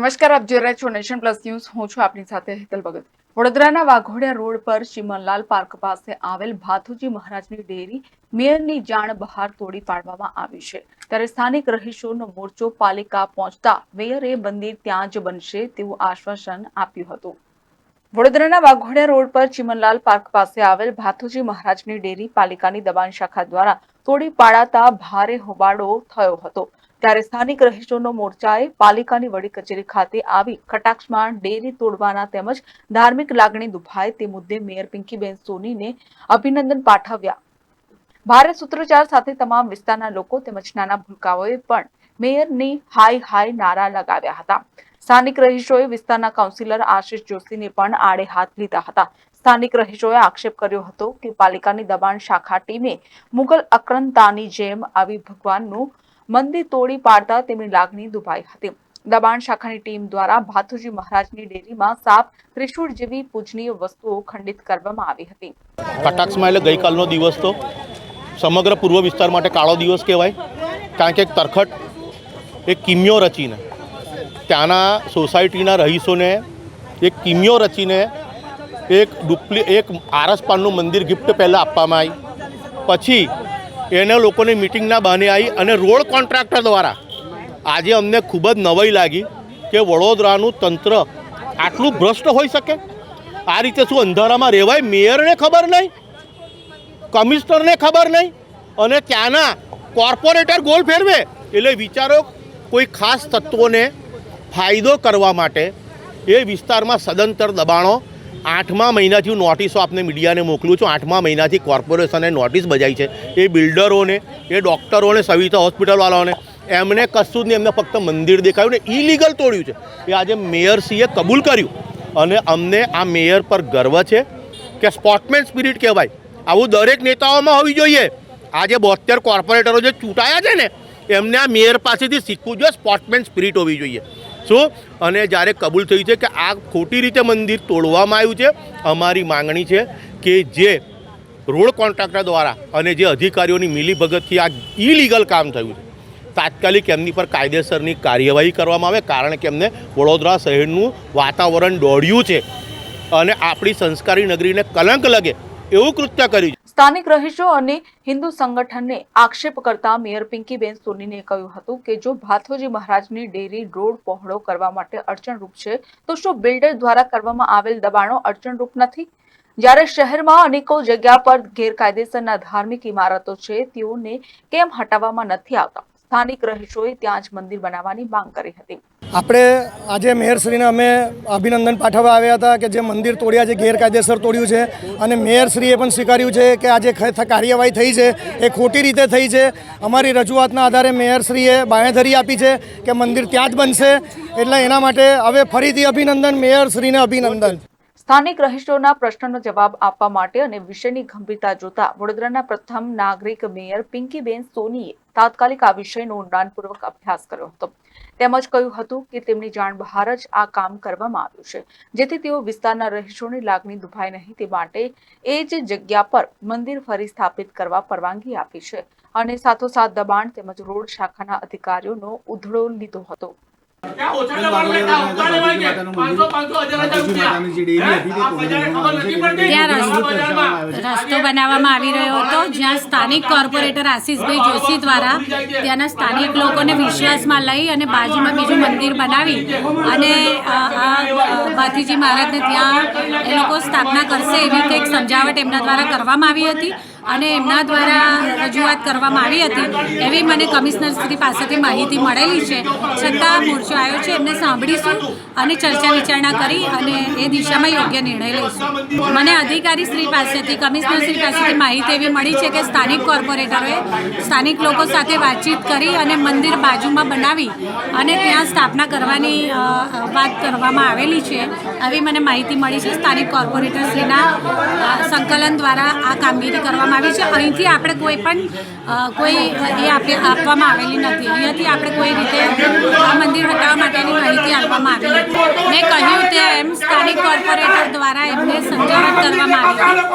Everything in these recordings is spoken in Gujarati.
નમસ્કાર, આપ જોઈ રહ્યા છો નેશન પ્લસ ન્યૂઝ. હું છું આપની સાથે હેતલ ભગત. વડોદરાના વાઘોડિયા રોડ પર ચિમનલાલ પાર્ક પાસે આવેલ ભાથુજી મહારાજની ડેરી મેયરની જાણ બહાર તોડી પાડવામાં આવી છે. ત્યારે સ્થાનિક રહીશોનો મોરચો પાલિકા પહોંચતા મેયરે મંદિર ત્યાં જ બનશે તેવું આશ્વાસન આપ્યું હતું. વડોદરાના વાઘોડિયા રોડ પર ચિમનલાલ પાર્ક પાસે આવેલ ભાથુજી મહારાજની ડેરી પાલિકાની દબાણ શાખા દ્વારા તોડી પાડાતા ભારે હોબાળો થયો હતો. ત્યારે સ્થાનિક રહીશોનો મોરચાએ પાલિકાની વડી કચેરી ખાતે આવી કટાક્ષમાં ડેરી તોડવાના તેમજ ધાર્મિક લાગણી દુભાય તે મુદ્દે મેયર પિંકીબેન સોનીને અભિનંદન પાઠવ્યા. ભારે સૂત્રોચ્ચાર સાથે તમામ વિસ્તારના લોકો તેમજ નાના ભૂલકાઓએ પણ મેયરની હાય હાય નારા લગાવ્યા હતા. સ્થાનિક રહીશોએ વિસ્તારના કાઉન્સિલર આશિષ જોશીને પણ આડે હાથ લીધા હતા. સ્થાનિક રહીશોએ આક્ષેપ કર્યો હતો કે પાલિકાની દબાણ શાખા ટીમે મુગલ અક્રંતાની જેમ આવી ભગવાનનું મંદિર તોડી પાડતા તેમની લાગણી દુભાઈ હતી. દબાણ શાખાની ટીમ દ્વારા ભાથુજી મહારાજની ડેરીમાં સાપ, ત્રિશુળ જેવી પૂજનીય વસ્તુઓ ખંડિત કરવામાં આવી હતી. કટાક્ષમાં એટલે ગઈકાલનો દિવસ તો સમગ્ર પૂર્વ વિસ્તાર માટે કાળો દિવસ કહેવાય. કારણ કે એક તરખટ, એક કિમિયો રચીને, ત્યાંના સોસાયટીના રહીશોને એક કિમિયો રચીને એક ડુપ્લી, એક આરસપાનનું મંદિર ગિફ્ટ પહેલાં આપવામાં આવી પછી એને લોકોની મિટિંગના બહાને આવી અને રોડ કોન્ટ્રાક્ટર દ્વારા આજે અમને ખૂબ જ નવાઈ લાગી કે વડોદરાનું તંત્ર આટલું ભ્રષ્ટ હોઈ શકે? આ રીતે શું અંધારામાં રહેવાય? મેયરને ખબર નહીં? કમિશનરને ખબર નહીં? અને ત્યાંના કોર્પોરેટર ગોલ ફેરવે? એટલે વિચારો, કોઈ ખાસ તત્વોને ફાયદો કરવા માટે એ વિસ્તારમાં સદંતર દબાણો આઠમા મહિનાથી હું નોટિસો આપને મીડિયાને મોકલું છું. આઠમા મહિનાથી કોર્પોરેશને નોટિસ બજાવી છે. એ બિલ્ડરોને એ ડૉક્ટરોને સવિતા હોસ્પિટલવાળાઓને એમને કશું જ નહીં, એમને ફક્ત મંદિર દેખાયું ને ઇલીગલ તોડ્યું છે. એ આજે મેયરસીએ કબૂલ કર્યું. અને અમને આ મેયર પર ગર્વ છે કે સ્પોટમેન સ્પિરિટ કહેવાય. આવું દરેક નેતાઓમાં હોવી જોઈએ. આજે બોતેર કોર્પોરેટરો જે ચૂંટાયા છે ને, એમને આ મેયર પાસેથી શીખવું જોઈએ સ્પોટમેન સ્પિરિટ હોવી જોઈએ. શું અને જ્યારે કબૂલ થયું છે કે આ ખોટી રીતે મંદિર તોડવામાં આવ્યું છે, અમારી માંગણી છે કે જે રોડ કોન્ટ્રાક્ટર દ્વારા અને જે અધિકારીઓની મિલીભગતથી આ ઇલીગલ કામ થયું છે, તાત્કાલિક એમની પર કાયદેસરની કાર્યવાહી કરવામાં આવે, કારણ કે એમને વડોદરા શહેરનું વાતાવરણ દોડ્યું છે અને આપણી સંસ્કારી નગરીને કલંક લગે એવું કૃત્ય કર્યું છે. સ્થાનિક રહીશો અને હિન્દુ સંગઠનને આક્ષેપ કરતા મેયર પિંકીબેન સોનીને કહ્યું હતું કે જો ભાથોજી મહારાજની ડેરી રોડ પહોળો કરવા માટે અડચણરૂપ છે, તો શું બિલ્ડર દ્વારા કરવામાં આવેલ દબાણો અડચણરૂપ નથી? જ્યારે શહેરમાં અનેકો જગ્યા પર ગેરકાયદેસરના ધાર્મિક ઇમારતો છે, તેઓને કેમ હટાવવામાં નથી આવતા? સ્થાનિક રહીશોએ ત્યાં જ મંદિર બનાવવાની માંગ કરી હતી. આપણે આજે મેયરશ્રીને અમે અભિનંદન પાઠવવા આવ્યા હતા કે જે મંદિર તોડ્યા છે, ગેરકાયદેસર તોડ્યું છે અને મેયરશ્રીએ પણ સ્વીકાર્યું છે કે આજે કાર્યવાહી થઈ છે, એ ખોટી રીતે થઈ છે. અમારી રજૂઆતના આધારે મેયરશ્રીએ બાંહેધરી આપી છે કે મંદિર ત્યાં જ બનશે એટલે એના માટે હવે ફરીથી અભિનંદન, મેયરશ્રીને અભિનંદન. સ્થાનિક રહીશોના પ્રશ્નનો જવાબ આપવા માટે અને વિષયની ગંભીરતા જોતા વડોદરાના પ્રથમ નાગરિક મેયર પિંકીબેન સોનીએ તાત્કાલિક આ વિષયનો ઊંડાણપૂર્વક અભ્યાસ કર્યો હતો. તેમજ કહ્યું હતું કે તેમની જાણ બહાર જ આ કામ કરવામાં આવ્યું છે. જેથી તેઓ વિસ્તારના રહીશોની લાગણી દુભાય નહીં તે માટે એ જ જગ્યા પર મંદિર ફરી સ્થાપિત કરવા પરવાનગી આપી છે. અને સાથોસાથ દબાણ તેમજ રોડ શાખાના અધિકારીઓનો ઉધડો લીધો હતો. ત્યાં રસ્તો- બનાવવામાં આવી રહ્યો હતો જ્યાં સ્થાનિક કોર્પોરેટર આશીષભાઈ જોશી દ્વારા ત્યાંના સ્થાનિક લોકોને વિશ્વાસમાં લઈ અને બાજુમાં બીજું મંદિર બનાવી અને અ, મહારાજને ત્યાં એ લોકો સ્થાપના કરશે એવી કંઈક સમજાવટ એમના દ્વારા કરવામાં આવી હતી. અને એમના દ્વારા રજૂઆત કરવામાં આવી હતી. એવી મને કમિશનર શ્રી પાસેથી માહિતી મળેલી છે. છતાં મોરચો આવ્યો છે, એમને સાંભળીશું અને ચર્ચા વિચારણા કરી અને એ દિશામાં યોગ્ય નિર્ણય લઈશું. મને અધિકારી શ્રી પાસેથી, કમિશનર શ્રી પાસેથી માહિતી એવી મળી છે કે સ્થાનિક કોર્પોરેટરોએ સ્થાનિક લોકો સાથે વાતચીત કરી અને મંદિર બાજુમાં બનાવી અને ત્યાં સ્થાપના કરવાની વાત કરવામાં આવેલી છે. આવી મને માહિતી મળી છે. સ્થાનિક કોર્પોરેટરશ્રીના સંકલન દ્વારા આ કામગીરી કરવામાં આવી છે. અહીંથી આપણે કોઈ પણ કોઈ એ આપે આપવામાં આવેલી નથી. અહીંયાથી આપણે કોઈ રીતે આ મંદિર હટાવવા માટેની માહિતી આપવામાં આવી નથી. મેં કહ્યું તે એમ સ્થાનિક કોર્પોરેટર દ્વારા એમને સમજાવટ કરવામાં આવી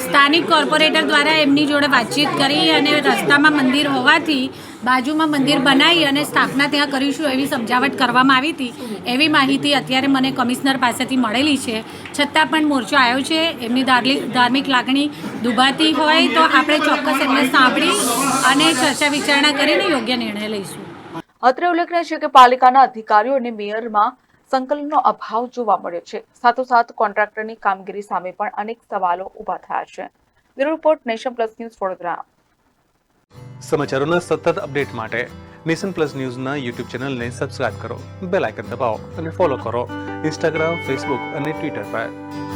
સ્થાનિક કોર્પોરેટર દ્વારા એમની જોડે વાતચીત કરી અને રસ્તામાં મંદિર હોવાથી બાજુમાં મંદિર બનાવી અને સ્થાપના ત્યાં કરીશું એવી સમજાવટ કરવામાં આવી હતી. એવી માહિતી અત્યારે મને કમિશનર પાસેથી મળેલી છે. છતાં પણ મોરચો આવ્યો છે. એમની ધાર્મિક લાગણી દુભાતી હોય તો આપણે ચોક્કસ એમને સાંભળી અને ચર્ચા વિચારણા કરીને યોગ્ય નિર્ણય લઈશું. અત્રે ઉલ્લેખનીય છે કે પાલિકાના અધિકારીઓ અને મેયરમાં સંકલનનો અભાવ જોવા મળ્યો છે. સાથોસાથ કોન્ટ્રાક્ટરની કામગીરી સામે પણ અનેક સવાલો ઊભા થયા છે. Bureau report Nation Plus News Vadodara. સમાચારોના સતત અપડેટ માટે નેશન પ્લસ ન્યૂઝના યુટ્યુબ ચેનલને સબસ્ક્રાઇબ કરો, બેલ આઇકન દબાવો અને ફોલો કરો. ઇન્સ્ટાગ્રામ, ફેસબુક અને ટ્વિટર પર.